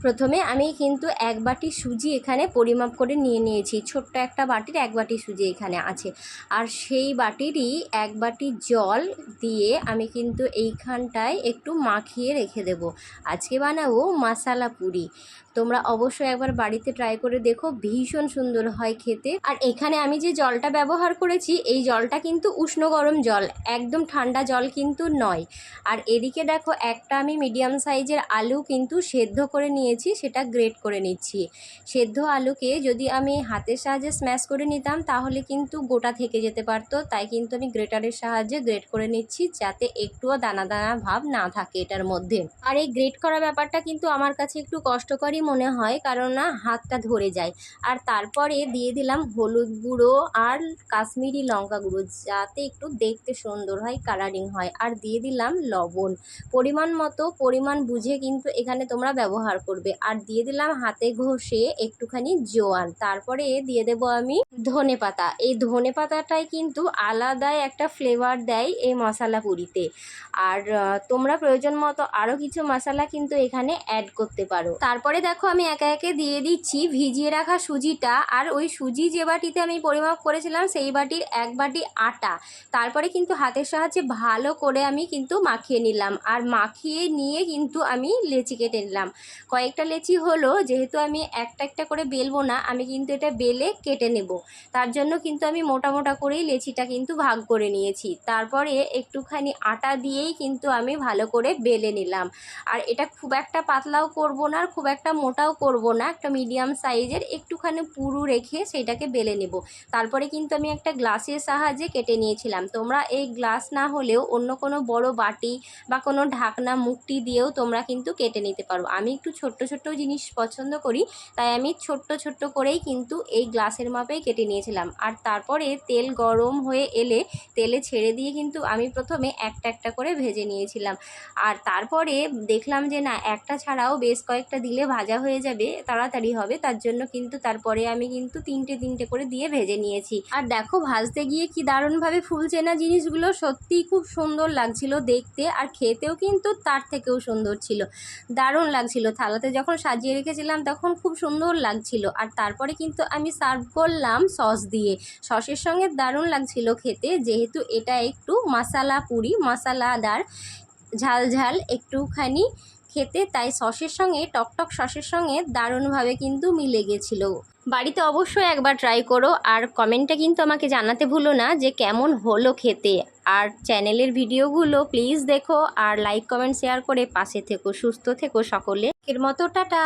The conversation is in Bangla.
প্রথমে আমি কিন্তু এক বাটি সুজি এখানে পরিমাপ করে নিয়ে নিয়েছি। ছোট্ট একটা বাটির এক বাটি সুজি এখানে আছে। আর সেই বাটিরই এক বাটি জল দিয়ে আমি কিন্তু এইখানটায় একটু মাখিয়ে রেখে দেব। আজকে বানাবো মশালা পুরি। তোমরা অবশ্যই একবার বাড়িতে ট্রাই করে দেখো, ভীষণ সুন্দর হয় খেতে। আর এখানে আমি যে জলটা ব্যবহার করেছি, এই জলটা কিন্তু উষ্ণ গরম জল, একদম ঠান্ডা জল কিন্তু নয়। আর এদিকে দেখো, একটা আমি মিডিয়াম সাইজের আলু কিন্তু সেদ্ধ করে নিয়েছি, সেটা গ্রেট করে নিচ্ছি। সেদ্ধ আলুকে যদি আমি হাতের সাহায্যে স্ম্যাশ করে নিতাম, তাহলে কিন্তু গোটা থেকে যেতে পারতো। তাই কিন্তু আমি গ্রেটারের সাহায্যে গ্রেট করে নিচ্ছি, যাতে একটুও দানা দানা ভাব না থাকে এটার মধ্যে। আর এই গ্রেট করা ব্যাপারটা কিন্তু আমার কাছে একটু কষ্টকরই মনে হয়, কারণ না হাতটা ধরে যায়। আর তারপরে দিয়ে দিলাম হলুদ গুঁড়ো আর কাশ্মীরি লঙ্কা গুঁড়ো, যাতে একটু দেখতে সুন্দর হয় কালারিং হয়। আর দিয়ে দিলাম লবণ। পরিমাণ মতো, পরিমাণ বুঝে কিন্তু এখানে তোমরা ব্যবহার করবে। আর দিয়ে দিলাম হাতে ঘষে একটুখানি জোয়ান। তারপরে দিয়ে দেবো আমি ধনে পাতা। এই ধনে পাতাটাই কিন্তু আলাদাই একটা ফ্লেভার দেয় এই মশলা পুরিতে। আর তোমরা প্রয়োজন মতো আরও কিছু মশলা কিন্তু এখানে অ্যাড করতে পারো। তারপরে দেখো, আমি একে একে দিয়ে দিচ্ছি। ভিজিয়ে রাখা সুজিটা আর ওই সুজি যে বাটিতে আমি পরিমাপ করেছিলাম, সেই বাটির এক বাটি আটা। তারপরে কিন্তু হাতের সাহায্যে ভালো করে আমি কিন্তু মাখিয়ে নিলাম। আর মাখিয়ে নিয়ে কিন্তু আমি লেচি কেটে নিলাম। কয়েকটা লেচি হলো, যেহেতু আমি একটা একটা করে বেলবো না, আমি কিন্তু এটা বেলে কেটে নেব। তার জন্য কিন্তু আমি মোটা মোটা করেই লেচিটা কিন্তু ভাগ করে নিয়েছি। তারপরে একটুখানি আটা দিয়েই কিন্তু আমি ভালো করে বেলে নিলাম। আর এটা খুব একটা পাতলাও করব না, আর খুব একটা মোটাও করব না, একটা মিডিয়াম সাইজের একটুখানি পুরু রেখে সেটাকে বেলে নেব। তারপরে কিন্তু আমি একটা গ্লাসের সাহায্যে কেটে নিয়েছিলাম। তোমরা এই গ্লাস না হলেও অন্য কোনো বড় বাটি বা কোনো ঢাকনা মুখটি দিয়েও তোমরা কিন্তু কেটে নিতে পারো। আমি একটু ছোট্ট ছোট্ট জিনিস পছন্দ করি, তাই আমি ছোট্ট ছোট্ট করেই কিন্তু এই গ্লাসের মাপেই কেটে নিয়েছিলাম। আর তারপরে তেল গরম হয়ে এলে তেলে ছেড়ে দিয়ে কিন্তু আমি প্রথমে একটা একটা করে ভেজে নিয়েছিলাম। আর তারপরে দেখলাম যে না, একটা ছাড়াও বেশ কয়েকটা দিলে ভাজা হয়ে যাবে, তাড়াতাড়ি হবে, তার জন্য কিন্তু তারপরে আমি কিন্তু তিনটে তিনটে করে দিয়ে ভেজে নিয়েছি। আর দেখো ভাজতে গিয়ে কি দারুণভাবে ফুলছে না জিনিসগুলো? সত্যিই খুব সুন্দর লাগছিল দেখতে আর খেতেও কিন্তু তার থেকেও সুন্দর ছিল। দারুণ লাগছিল। থালাতে যখন সাজিয়ে রেখেছিলাম তখন খুব সুন্দর লাগছিল। আর তারপরে কিন্তু আমি সার্ভ করলাম সস দিয়ে। সসের সঙ্গে দারুণ লাগছিল খেতে, যেহেতু এটা একটু মশালা পুরি, মশলাদার ঝাল ঝাল একটুখানি খেতে, তাই সসের সঙ্গে, টকটক সসের সঙ্গে দারুণভাবে কিন্তু মিলে গেছিল। বাড়িতে অবশ্যই একবার ট্রাই করো, আর কমেন্টে কিন্তু আমাকে জানাতে ভুলো না যে কেমন হলো খেতে। আর চ্যানেলের ভিডিওগুলো প্লিজ দেখো, আর লাইক কমেন্ট শেয়ার করে পাশে থেকো, সুস্থ থেকো সকলে। এর মতো, টাটা!